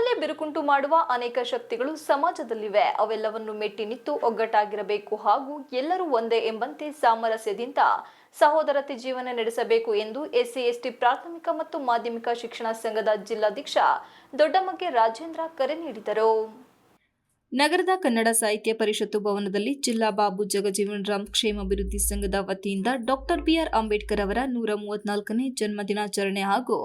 ನಮ್ಮಲ್ಲೇ ಬಿರುಕುಂಟು ಮಾಡುವ ಅನೇಕ ಶಕ್ತಿಗಳು ಸಮಾಜದಲ್ಲಿವೆ. ಅವೆಲ್ಲವನ್ನು ಮೆಟ್ಟಿ ನಿಂತು ಒಗ್ಗಟ್ಟಾಗಿರಬೇಕು ಹಾಗೂ ಎಲ್ಲರೂ ಒಂದೇ ಎಂಬಂತೆ ಸಾಮರಸ್ಯದಿಂದ ಸಹೋದರತೆ ಜೀವನ ನಡೆಸಬೇಕು ಎಂದು ಎಸ್ಸಿ, ಎಸ್ಟಿ, ಪ್ರಾಥಮಿಕ ಮತ್ತು ಮಾಧ್ಯಮಿಕ ಶಿಕ್ಷಣ ಸಂಘದ ಜಿಲ್ಲಾಧ್ಯಕ್ಷ ದೊಡ್ಡಮಗ್ಗೆ ರಾಜೇಂದ್ರ ಕರೆ ನೀಡಿದರು. ನಗರದ ಕನ್ನಡ ಸಾಹಿತ್ಯ ಪರಿಷತ್ತು ಭವನದಲ್ಲಿ ಜಿಲ್ಲಾ ಬಾಬು ಜಗಜೀವನ್ ರಾಮ್ ಕ್ಷೇಮಾಭಿವೃದ್ಧಿ ಸಂಘದ ವತಿಯಿಂದ ಡಾಕ್ಟರ್ ಬಿಆರ್ ಅಂಬೇಡ್ಕರ್ ಅವರ ನೂರ ಮೂವತ್ನಾಲ್ಕನೇ ಜನ್ಮ ದಿನಾಚರಣೆ ಹಾಗೂ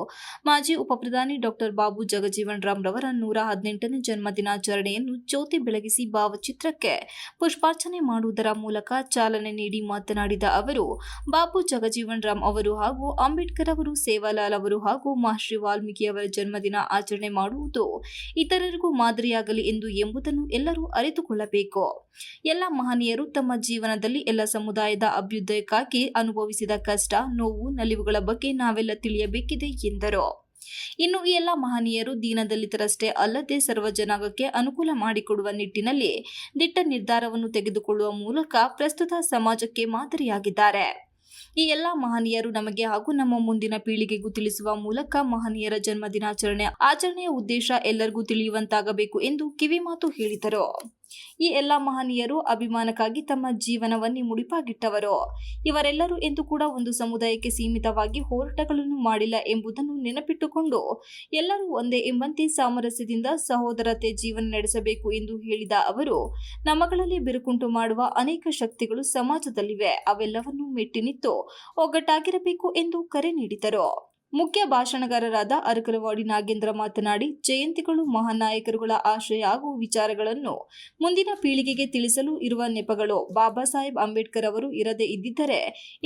ಮಾಜಿ ಉಪಪ್ರಧಾನಿ ಡಾಕ್ಟರ್ ಬಾಬು ಜಗಜೀವನ್ ರಾಮ್ ರವರ ನೂರ ಹದಿನೆಂಟನೇ ಜನ್ಮ ದಿನಾಚರಣೆಯನ್ನು ಜ್ಯೋತಿ ಬೆಳಗಿಸಿ ಭಾವಚಿತ್ರಕ್ಕೆ ಪುಷ್ಪಾರ್ಚನೆ ಮಾಡುವುದರ ಮೂಲಕ ಚಾಲನೆ ನೀಡಿ ಮಾತನಾಡಿದ ಅವರು, ಬಾಬು ಜಗಜೀವನ್ ರಾಮ್ ಅವರು ಹಾಗೂ ಅಂಬೇಡ್ಕರ್ ಅವರು, ಸೇವಾಲಾಲ್ ಅವರು ಹಾಗೂ ಮಹರ್ಷಿ ವಾಲ್ಮೀಕಿ ಅವರ ಜನ್ಮದಿನ ಆಚರಣೆ ಮಾಡುವುದು ಇತರರಿಗೂ ಮಾದರಿಯಾಗಲಿ ಎಂದು ಎಂಬುದನ್ನು ಎಲ್ಲರೂ ಅರಿತುಕೊಳ್ಳಬೇಕು. ಎಲ್ಲ ಮಹನೀಯರು ತಮ್ಮ ಜೀವನದಲ್ಲಿ ಎಲ್ಲ ಸಮುದಾಯದ ಅಭ್ಯುದಯಕ್ಕಾಗಿ ಅನುಭವಿಸಿದ ಕಷ್ಟ, ನೋವು, ನಲಿವುಗಳ ಬಗ್ಗೆ ನಾವೆಲ್ಲ ತಿಳಿಯಬೇಕಿದೆ ಎಂದರು. ಇನ್ನು ಈ ಎಲ್ಲ ಮಹನೀಯರು ದೀನದಲಿತರಷ್ಟೇ ಅಲ್ಲದೆ ಸರ್ವ ಜನಾಂಗಕ್ಕೆ ಅನುಕೂಲ ಮಾಡಿಕೊಡುವ ನಿಟ್ಟಿನಲ್ಲಿ ದಿಟ್ಟ ನಿರ್ಧಾರವನ್ನು ತೆಗೆದುಕೊಳ್ಳುವ ಮೂಲಕ ಪ್ರಸ್ತುತ ಸಮಾಜಕ್ಕೆ ಮಾದರಿಯಾಗಿದ್ದಾರೆ. ಈ ಎಲ್ಲ ಮಹನೀಯರು ನಮಗೆ ಹಾಗೂ ನಮ್ಮ ಮುಂದಿನ ಪೀಳಿಗೆಗೂ ತಿಳಿಸುವ ಮೂಲಕ ಮಹನೀಯರ ಜನ್ಮ ದಿನಾಚರಣೆ ಆಚರಣೆಯ ಉದ್ದೇಶ ಎಲ್ಲರಿಗೂ ತಿಳಿಯುವಂತಾಗಬೇಕು ಎಂದು ಕಿವಿಮಾತು ಹೇಳಿದರು. ಈ ಎಲ್ಲ ಮಹನೀಯರು ಅಭಿಮಾನಕ್ಕಾಗಿ ತಮ್ಮ ಜೀವನವನ್ನೇ ಮುಡಿಪಾಗಿಟ್ಟವರು. ಇವರೆಲ್ಲರೂ ಎಂದು ಕೂಡ ಒಂದು ಸಮುದಾಯಕ್ಕೆ ಸೀಮಿತವಾಗಿ ಹೋರಾಟಗಳನ್ನು ಮಾಡಿಲ್ಲ ಎಂಬುದನ್ನು ನೆನಪಿಟ್ಟುಕೊಂಡು ಎಲ್ಲರೂ ಒಂದೇ ಎಂಬಂತೆ ಸಾಮರಸ್ಯದಿಂದ ಸಹೋದರತೆ ಜೀವನ ನಡೆಸಬೇಕು ಎಂದು ಹೇಳಿದ ಅವರು, ನಮ್ಮಗಳಲ್ಲಿ ಬಿರುಕುಂಟು ಮಾಡುವ ಅನೇಕ ಶಕ್ತಿಗಳು ಸಮಾಜದಲ್ಲಿವೆ. ಅವೆಲ್ಲವನ್ನೂ ಮೆಟ್ಟಿನಿತ್ತು ಒಗ್ಗಟ್ಟಾಗಿರಬೇಕು ಎಂದು ಕರೆ ನೀಡಿದರು. ಮುಖ್ಯ ಭಾಷಣಗಾರರಾದ ಅರಕಲವಾಡಿ ನಾಗೇಂದ್ರ ಮಾತನಾಡಿ, ಜಯಂತಿಗಳು ಮಹಾನ್ ನಾಯಕರುಗಳ ಆಶಯ ಹಾಗೂ ವಿಚಾರಗಳನ್ನು ಮುಂದಿನ ಪೀಳಿಗೆಗೆ ತಿಳಿಸಲು ಇರುವ ನೆಪಗಳು. ಬಾಬಾ ಸಾಹೇಬ್ ಅಂಬೇಡ್ಕರ್ ಅವರು ಇರದೇ ಇದ್ದಿದ್ದರೆ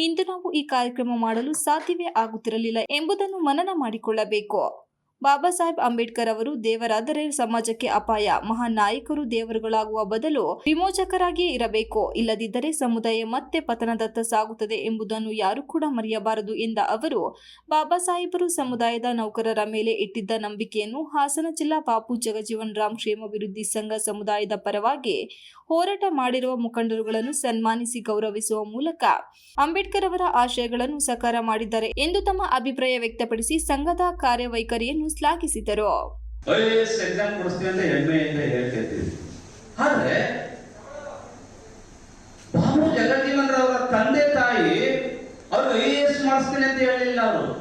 ಇಂದು ನಾವು ಈ ಕಾರ್ಯಕ್ರಮ ಮಾಡಲು ಸಾಧ್ಯವೇ ಆಗುತ್ತಿರಲಿಲ್ಲ ಎಂಬುದನ್ನು ಮನನ ಮಾಡಿಕೊಳ್ಳಬೇಕು. ಬಾಬಾ ಸಾಹೇಬ್ ಅಂಬೇಡ್ಕರ್ ಅವರು ದೇವರಾದರೆ ಸಮಾಜಕ್ಕೆ ಅಪಾಯ, ಮಹಾನ್ ನಾಯಕರು ದೇವರುಗಳಾಗುವ ಬದಲು ವಿಮೋಚಕರಾಗಿಯೇ ಇರಬೇಕು. ಇಲ್ಲದಿದ್ದರೆ ಸಮುದಾಯ ಮತ್ತೆ ಪತನದತ್ತ ಸಾಗುತ್ತದೆ ಎಂಬುದನ್ನು ಯಾರು ಕೂಡ ಮರೆಯಬಾರದು ಎಂದ ಅವರು, ಬಾಬಾ ಸಾಹೇಬರು ಸಮುದಾಯದ ನೌಕರರ ಮೇಲೆ ಇಟ್ಟಿದ್ದ ನಂಬಿಕೆಯನ್ನು ಹಾಸನ ಜಿಲ್ಲಾ ಬಾಪು ಜಗಜೀವನ್ ರಾಮ್ ಕ್ಷೇಮಾಭಿವೃದ್ಧಿ ಸಂಘ ಸಮುದಾಯದ ಪರವಾಗಿ ಹೋರಾಟ ಮಾಡಿರುವ ಮುಖಂಡರುಗಳನ್ನು ಸನ್ಮಾನಿಸಿ ಗೌರವಿಸುವ ಮೂಲಕ ಅಂಬೇಡ್ಕರ್ ಅವರ ಆಶಯಗಳನ್ನು ಸಕಾರ ಮಾಡಿದ್ದಾರೆ ಎಂದು ತಮ್ಮ ಅಭಿಪ್ರಾಯ ವ್ಯಕ್ತಪಡಿಸಿ ಸಂಘದ ಕಾರ್ಯವೈಖರಿಯನ್ನು ಶ್ಲಾಘಿಸಿದರು ಐ ಎಕ್ಸಾಮ್ ಅಂತ ಹೆಮ್ಮೆಯಿಂದ ಆದ್ರೆ, ಬಾಬು ಜಗಜೀವನ್ ಅವರ ತಂದೆ ತಾಯಿ, ಅವರು ಐ ಎಸ್ ಮಾಡಿಸ್ತೀನಿ ಅಂತ ಹೇಳಿಲ್ಲ ಅವರು.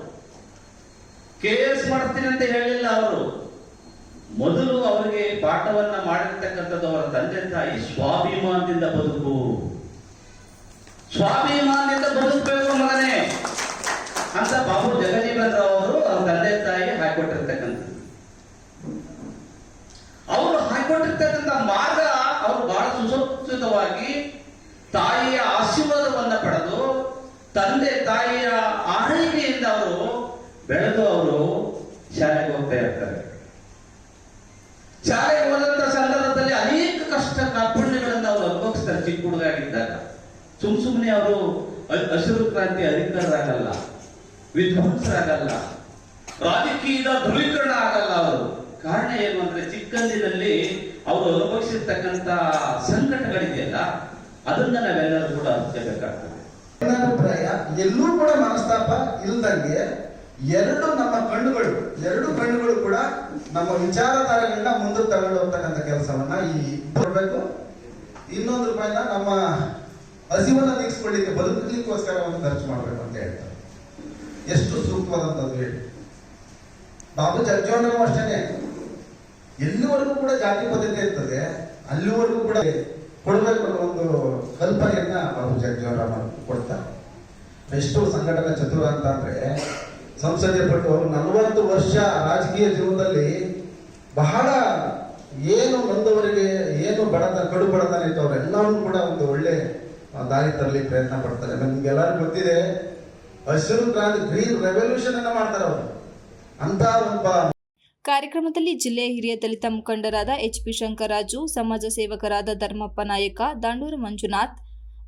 ಕೆ ಎಸ್ ಮಾಡಿಸ್ತೀನಿ ಅಂತ ಹೇಳಿಲ್ಲ ಅವರು. ಮೊದಲು ಅವರಿಗೆ ಪಾಠವನ್ನ ಮಾಡಿರ್ತಕ್ಕಂಥದ್ದು ಅವರ ತಂದೆ ತಾಯಿ ಸ್ವಾಭಿಮಾನದಿಂದ ಬದುಕು. ಸ್ವಾಭಿಮಾನದಿಂದ ಬದುಕಬೇಕು ಮಗನೇ. ಅಂತ ಬಾಬು ಜಗಜೀವನ್ ರಾವ್ ಅವರು ಅವ್ರ ತಂದೆ ತಾಯಿ ಹಾಕೊಟ್ಟಿರ್ತಕ್ಕಂಥದ್ದು ಅವರು ಹಾಕೊಟ್ಟಿರ್ತಕ್ಕಂಥ ಮಾರ್ಗ ಅವರು ಬಹಳ ಸುಸಂಸ್ಕೃತವಾಗಿ ತಾಯಿಯ ಆಶೀರ್ವಾದವನ್ನ ಪಡೆದು ತಂದೆ ತಾಯಿಯ ಆರೈಕೆಯಿಂದ ಅವರು ಬೆಳೆದು ಅವರು ಶಾಲೆಗೆ ಹೋಗ್ತಾ ಇರ್ತಾರೆ. ಶಾಲೆಗೆ ಹೋದಂತ ಸಂದರ್ಭದಲ್ಲಿ ಅನೇಕ ಕಷ್ಟ ಕಾರ್ಪಣ್ಯಗಳನ್ನು ಅವರು ಅನುಭವಿಸ್ತಾರೆ ಚಿಕ್ಕ ಹುಡುಗಾಗಿದ್ದಾಗ ಸುಮ್ ಸುಮ್ಮನೆ ಅವರು ಹಸಿರು ಕ್ರಾಂತಿ ಅಧಿಕಾರರಾಗಲ್ಲ ವಿಧ್ವಂಸರಾಗಲ್ಲ ರಾಜಕೀಯದ ಧ್ರುವೀಕರಣ ಆಗಲ್ಲ ಅವರು. ಕಾರಣ ಏನು ಅಂದ್ರೆ ಚಿಕ್ಕಂದಿನಲ್ಲಿ ಅವರು ಅನುಭವಿಸಿರ್ತಕ್ಕಂತ ಸಂಕಟಗಳಿದೆಯಲ್ಲ, ಅದನ್ನ ನಾವೆಲ್ಲರೂ ಕೂಡ ಹಂಚಬೇಕಾಗ್ತದೆ ಅಭಿಪ್ರಾಯ, ಎಲ್ಲೂ ಕೂಡ ಮನಸ್ತಾಪ ಇಲ್ದಂಗೆ ಎರಡು ನಮ್ಮ ಕಣ್ಣುಗಳು, ಎರಡು ಕಣ್ಣುಗಳು ಕೂಡ ನಮ್ಮ ವಿಚಾರಧಾರೆಗಳನ್ನ ಮುಂದೆ ತಗೊಂಡು ಹೋಗ್ತಕ್ಕಂಥ ಕೆಲಸವನ್ನ ಈ ಕೊಡ್ಬೇಕು ಇನ್ನೊಂದು ರೂಪಾಯಿನ ನಮ್ಮ ಹಸಿವನ್ನ ಬದುಕಲಿಕ್ಕೋಸ್ಕರ ಒಂದು ಖರ್ಚು ಮಾಡ್ಬೇಕು ಅಂತ ಹೇಳ್ತಾರೆ. ಎಷ್ಟು ಸೂಕ್ತವಾದಂಥದ್ದು ಹೇಳಿ. ಬಾಬು ಜಗಜೀವನರಾಮ್ ಅಷ್ಟೇನೆ. ಎಲ್ಲಿವರೆಗೂ ಕೂಡ ಜಾತಿ ಪದ್ಧತಿ ಇರ್ತದೆ, ಅಲ್ಲಿವರೆಗೂ ಕೂಡ ಕೊಡಬೇಕು ಅನ್ನೋ ಒಂದು ಕಲ್ಪನೆಯನ್ನ ಬಾಬು ಜಗಜೀವನರಾಮ್ ಅವರು ಕೊಡ್ತಾರೆ. ಎಷ್ಟು ಸಂಘಟನೆ ಚತುರ ಅಂತ ಅಂದ್ರೆ ಸಂಸದೀಯ ಪಟ್ಟು ಅವರು ನಲವತ್ತು ವರ್ಷ ರಾಜಕೀಯ ಜೀವನದಲ್ಲಿ ಬಹಳ ಏನು ಬಂದವರಿಗೆ ಏನು ಬಡತನ ಕಡು ಬಡತನ ಇತ್ತು ಅವರೆಲ್ಲವನ್ನೂ ಕೂಡ ಒಂದು ಒಳ್ಳೆ ದಾರಿ ತರಲಿ ಪ್ರಯತ್ನ ಪಡ್ತಾರೆ. ನಮ್ಗೆಲ್ಲರಿಗೂ ಗೊತ್ತಿದೆ ಹಸಿರು ಕ್ರಾಂತಿ ಗ್ರೀನ್ ರೆವಲ್ಯೂಷನ್ ಅನ್ನ ಮಾಡ್ತಾರೆ ಅವರು. ಅಂತ ಒಬ್ಬ ಕಾರ್ಯಕ್ರಮದಲ್ಲಿ ಜಿಲ್ಲೆಯ ಹಿರಿಯ ದಲಿತ ಮುಖಂಡರಾದ ಎಚ್ ಪಿ ಶಂಕರರಾಜು, ಸಮಾಜ ಸೇವಕರಾದ ಧರ್ಮಪ್ಪ ನಾಯಕ, ದಾಂಡೂರು ಮಂಜುನಾಥ್,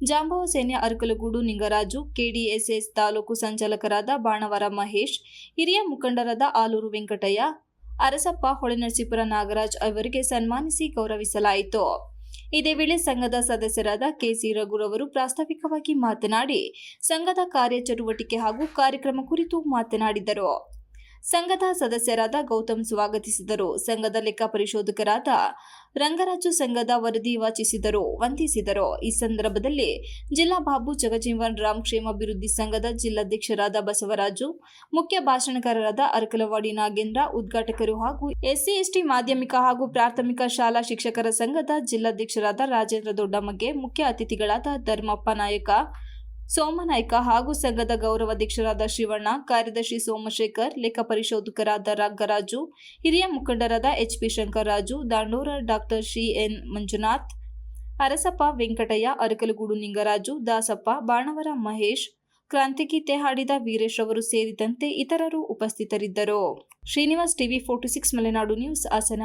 ಜಾಂಬವ ಸೇನೆ ಅರಕಲಗೂಡು ನಿಂಗರಾಜು, ಕೆಡಿಎಸ್ಎಸ್ ತಾಲೂಕು ಸಂಚಾಲಕರಾದ ಬಾಣವರ ಮಹೇಶ್, ಹಿರಿಯ ಮುಖಂಡರಾದ ಆಲೂರು ವೆಂಕಟಯ್ಯ, ಅರಸಪ್ಪ ಹೊಳೆನರಸೀಪುರ ನಾಗರಾಜ್ ಅವರಿಗೆ ಸನ್ಮಾನಿಸಿ ಗೌರವಿಸಲಾಯಿತು. ಇದೇ ವೇಳೆ ಸಂಘದ ಸದಸ್ಯರಾದ ಕೆಸಿ ರಘುರವರು ಪ್ರಾಸ್ತಾವಿಕವಾಗಿ ಮಾತನಾಡಿ, ಸಂಘದ ಕಾರ್ಯಚಟುವಟಿಕೆ ಹಾಗೂ ಕಾರ್ಯಕ್ರಮ ಕುರಿತು ಮಾತನಾಡಿದರು. ಸಂಘದ ಸದಸ್ಯರಾದ ಗೌತಮ್ ಸ್ವಾಗತಿಸಿದರು. ಸಂಘದ ಲೆಕ್ಕ ಪರಿಶೋಧಕರಾದ ರಂಗರಾಜು ಸಂಘದ ವರದಿ ವಾಚಿಸಿದರು, ವಂದಿಸಿದರು. ಈ ಸಂದರ್ಭದಲ್ಲಿ ಜಿಲ್ಲಾ ಬಾಬು ಜಗಜೀವನ್ ರಾಮ್ ಕ್ಷೇಮಾಭಿವೃದ್ಧಿ ಸಂಘದ ಜಿಲ್ಲಾಧ್ಯಕ್ಷರಾದ ಬಸವರಾಜು, ಮುಖ್ಯ ಭಾಷಣಕಾರರಾದ ಅರಕಲವಾಡಿ ನಾಗೇಂದ್ರ, ಉದ್ಘಾಟಕರು ಹಾಗೂ ಎಸ್ಸಿ, ಎಸ್ಟಿ ಮಾಧ್ಯಮಿಕ ಹಾಗೂ ಪ್ರಾಥಮಿಕ ಶಾಲಾ ಶಿಕ್ಷಕರ ಸಂಘದ ಜಿಲ್ಲಾಧ್ಯಕ್ಷರಾದ ರಾಜೇಂದ್ರ ದೊಡ್ಡಮ್ಮಗೆ ಮುಖ್ಯ ಅತಿಥಿಗಳಾದ ಧರ್ಮಪ್ಪ ನಾಯಕ ಸೋಮನಾಯ್ಕ ಹಾಗೂ ಸಂಘದ ಗೌರವಾಧ್ಯಕ್ಷರಾದ ಶಿವಣ್ಣ ಕಾರ್ಯದರ್ಶಿ ಸೋಮಶೇಖರ್ ಲೆಕ್ಕ ಪರಿಶೋಧಕರಾದ ರಂಗರಾಜು, ಹಿರಿಯ ಮುಖಂಡರಾದ HP Shankararaju, ದಾಂಡೂರ doctor she N Manjunath, Arasappa Venkataiah, Arakalagudu Ningaraju, Dasappa, Banavara Mahesh ಕ್ರಾಂತಿಗೀತೆ ಹಾಡಿದ ವೀರೇಶ್ ಅವರು ಸೇರಿದಂತೆ ಇತರರು ಉಪಸ್ಥಿತರಿದ್ದರು. Srinivas TV forty six, Malenadu news, Hassan.